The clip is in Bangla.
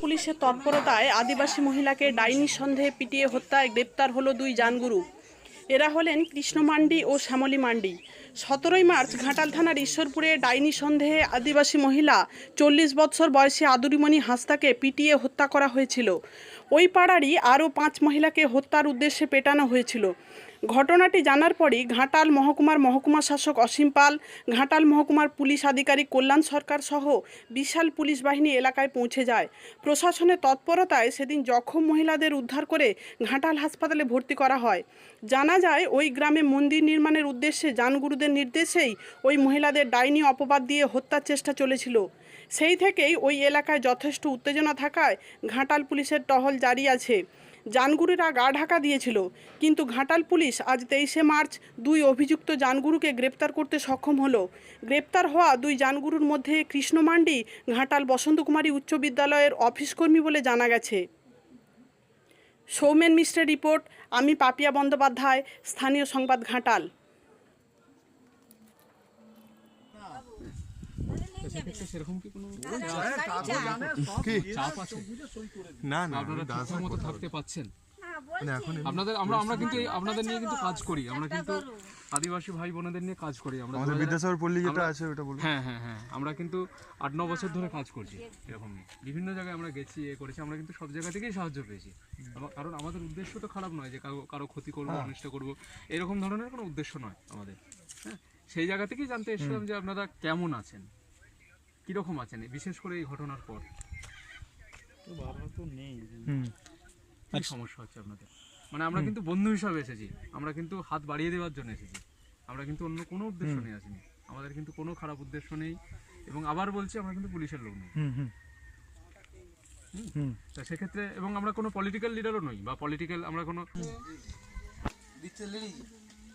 পুলিশের তৎপরতায় আদিবাসী মহিলাকে ডাইনি সন্দেহে পিটিয়ে হত্যায় গ্রেপ্তার হলো দুই জানগুরু। এরা হলেন কৃষ্ণ মান্ডি ও শ্যামলী মান্ডি। সতেরোই মার্চ ঘাটাল থানার ঈশ্বরপুরে ডাইনি সন্দেহে আদিবাসী মহিলা চল্লিশ বৎসর বয়সী আদুরিমণি হাঁসদাকে পিটিয়ে হত্যা করা হয়েছিল। ওই পাড়ারই আরও পাঁচ মহিলাকে হত্যার উদ্দেশ্যে পেটানো হয়েছিল। ঘটনাটি জানার পরই ঘাটাল মহকুমার মহকুমা শাসক অসীম পাল, ঘাটাল মহকুমার পুলিশ আধিকারিক কল্যাণ সরকার সহ বিশাল পুলিশ বাহিনী এলাকায় পৌঁছে যায়। প্রশাসনের তৎপরতায় সেদিন জখম মহিলাদের উদ্ধার করে ঘাটাল হাসপাতালে ভর্তি করা হয়। জানা যায়, ওই গ্রামে মন্দির নির্মাণের উদ্দেশ্যে জানগুরুদের নির্দেশেই ওই মহিলাদের ডাইনি অপবাদ দিয়ে হত্যার চেষ্টা চলেছিল। সেই থেকেই ওই এলাকায় যথেষ্ট উত্তেজনা থাকায় ঘাটাল পুলিশের টহল জারি আছে। জানগুরুরা গা ঢাকা দিয়েছিল, কিন্তু ঘাটাল পুলিশ আজ তেইশে মার্চ দুই অভিযুক্ত জানগুরুকে গ্রেপ্তার করতে সক্ষম হলো। গ্রেপ্তার হওয়া দুই জানগুরুর মধ্যে কৃষ্ণ মান্ডি ঘাটাল বসন্তকুমারী উচ্চ বিদ্যালয়ের অফিসকর্মী বলে জানা গেছে। সৌমেন মিশ্রের রিপোর্ট, আমি পাপিয়া বন্দ্যোপাধ্যায়, স্থানীয় সংবাদ ঘাটাল। আপনাদের নিয়ে কিন্তু কাজ করি আমরা কিন্তু আদিবাসী ভাই বোনেদের নিয়ে কাজ করি আমরা বিদ্যাসাগর পল্লী যেটা আছে ওটা হ্যাঁ হ্যাঁ হ্যাঁ আমরা কিন্তু আট ন বছর ধরে কাজ করছি এরকমই বিভিন্ন জায়গায় আমরা গেছি এ করেছি আমরা কিন্তু সব জায়গা থেকেই সাহায্য পেয়েছি কারণ আমাদের উদ্দেশ্য তো খারাপ নয় যে কারও কারও ক্ষতি করব অনিষ্ট করব এরকম ধরনের কোনো উদ্দেশ্য নয় আমাদের হ্যাঁ সেই জায়গা থেকেই জানতে এসেছিলাম যে আপনারা কেমন আছেন কীরকম আছেন? বিশেষ করে এই ঘটনার পর। হুম। কি সমস্যা হচ্ছে আপনাদের? মানে আমরা কিন্তু বন্ধু হিসাবে এসেছি। আমরা কিন্তু হাত বাড়িয়ে দেওয়ার জন্য এসেছি। আমরা কিন্তু অন্য কোনো উদ্দেশ্য নিয়ে আসিনি। আমাদের কিন্তু কোনো খারাপ উদ্দেশ্য নেই। এবং আবার বলছি আমরা কিন্তু পুলিশের লোক নই। হুম হুম। হুম। তা সেক্ষেত্রে এবং আমরা কোনো পলিটিক্যাল লিডারও নই বা পলিটিক্যাল আমরা কোনো